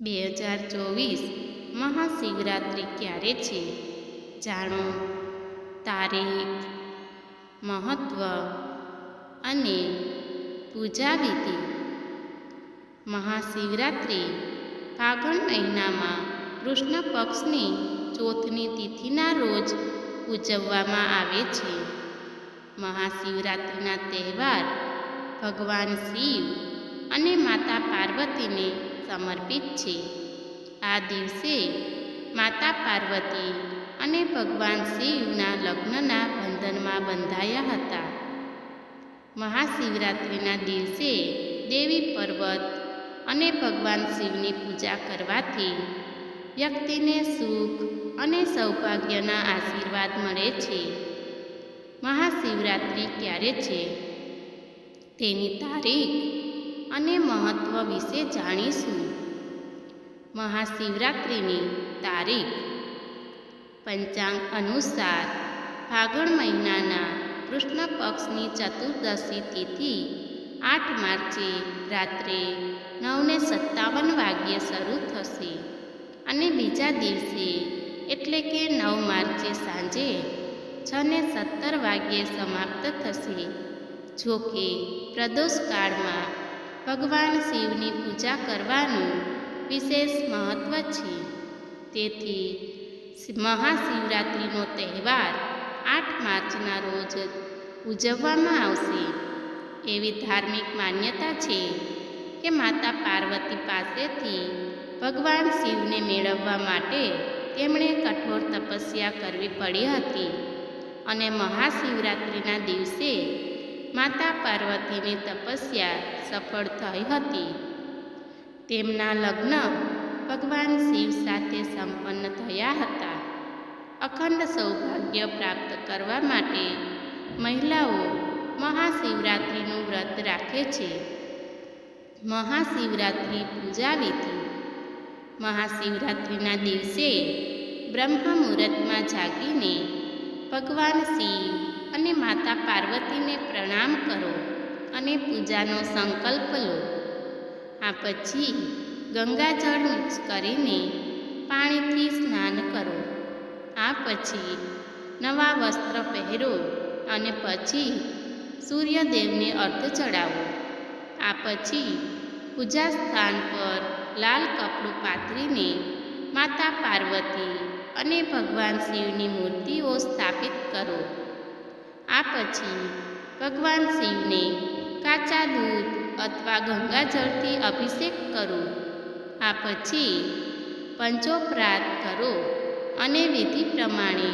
બે હજાર ચોવીસ મહાશિવરાત્રિ ક્યારે છે? જાણો? તારીખ મહત્ત્વ અને પૂજા વિધિ. મહાશિવરાત્રિ ફાગણ મહિનામાં કૃષ્ણ પક્ષની ચોથની તિથિના રોજ ઉજવવામાં આવે છે. મહાશિવરાત્રિના તહેવાર ભગવાન શિવ અને માતા પાર્વતીને સમર્પિત છે. આ દિવસે માતા પાર્વતી અને ભગવાન શિવના લગ્નના બંધનમાં બંધાયા હતા. મહાશિવરાત્રિના દિવસે દેવી પર્વત અને ભગવાન શિવની પૂજા કરવાથી વ્યક્તિને સુખ અને સૌભાગ્યના આશીર્વાદ મળે છે. મહાશિવરાત્રિ ક્યારે છે? તેની તારીખ અને મહત્ત્વ વિશે જાણીશું. મહાશિવરાત્રિની તારીખ. પંચાંગ અનુસાર ફાગણ મહિનાના કૃષ્ણ પક્ષની ચતુર્દશી તિથિ આઠ માર્ચે રાત્રે નવને સત્તાવન વાગ્યે શરૂ થશે અને બીજા દિવસે એટલે કે નવ માર્ચે સાંજે છને સત્તર વાગ્યે સમાપ્ત થશે. જો કે પ્રદોષ કાળમાં ભગવાન શિવની પૂજા કરવાનું વિશેષ મહત્ત્વ છે. તેથી મહાશિવરાત્રિનો તહેવાર આઠ માર્ચના રોજ ઉજવવામાં આવશે. એવી ધાર્મિક માન્યતા છે કે માતા પાર્વતી પાસેથી ભગવાન શિવને મેળવવા માટે તેમણે કઠોર તપસ્યા કરવી પડી હતી અને મહાશિવરાત્રિના દિવસે માતા પાર્વતીની તપસ્યા સફળ થઈ હતી. તેમના લગ્ન ભગવાન શિવ સાથે સંપન્ન થયા હતા. અખંડ સૌભાગ્ય પ્રાપ્ત કરવા માટે મહિલાઓ મહાશિવરાત્રિનું વ્રત રાખે છે. મહાશિવરાત્રિ પૂજા વિધિ. મહાશિવરાત્રિના દિવસે બ્રહ્મ મુહૂર્તમાં જાગીને ભગવાન શિવ અને માતા પાર્વતીને પ્રણામ કરો અને પૂજાનો સંકલ્પ લો. આ પછી ગંગાજળ મિક્સ કરીને પાણીથી સ્નાન કરો. આ પછી નવા વસ્ત્ર પહેરો અને પછી સૂર્યદેવને અર્ધ ચડાવો આ પછી પૂજા સ્થાન પર લાલ કપડું પાથરીને માતા પાર્વતી અને ભગવાન શિવની મૂર્તિઓ સ્થાપિત કરો. આ પછી ભગવાન શિવને કાચા દૂધ અથવા ગંગાજળથી અભિષેક કરો. આ પછી પંચોપરાત કરો અને વિધિ પ્રમાણે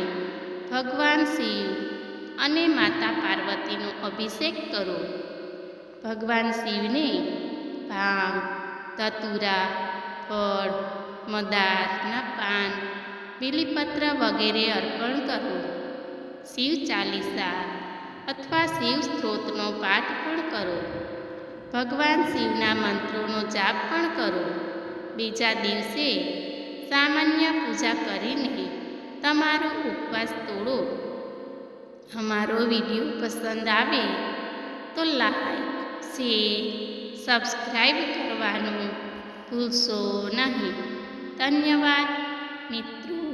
ભગવાન શિવ અને માતા પાર્વતીનો અભિષેક કરો. ભગવાન શિવને ભાંગ ધતુરા ફળ, મદારના પાન, બીલીપત્ર વગેરે અર્પણ કરો. શિવ ચાલીસા અથવા શિવ સ્ત્રોતનો પાઠ પણ કરો. ભગવાન શિવના મંત્રોનો જાપ પણ કરો. બીજા દિવસે સામાન્ય પૂજા કરીને તમારો ઉપવાસ તોડો. અમારો વીડિયો પસંદ આવે તો લાઈક, શેર, સબસ્ક્રાઈબ કરવાનું ભૂલશો નહીં. ધન્યવાદ મિત્રો.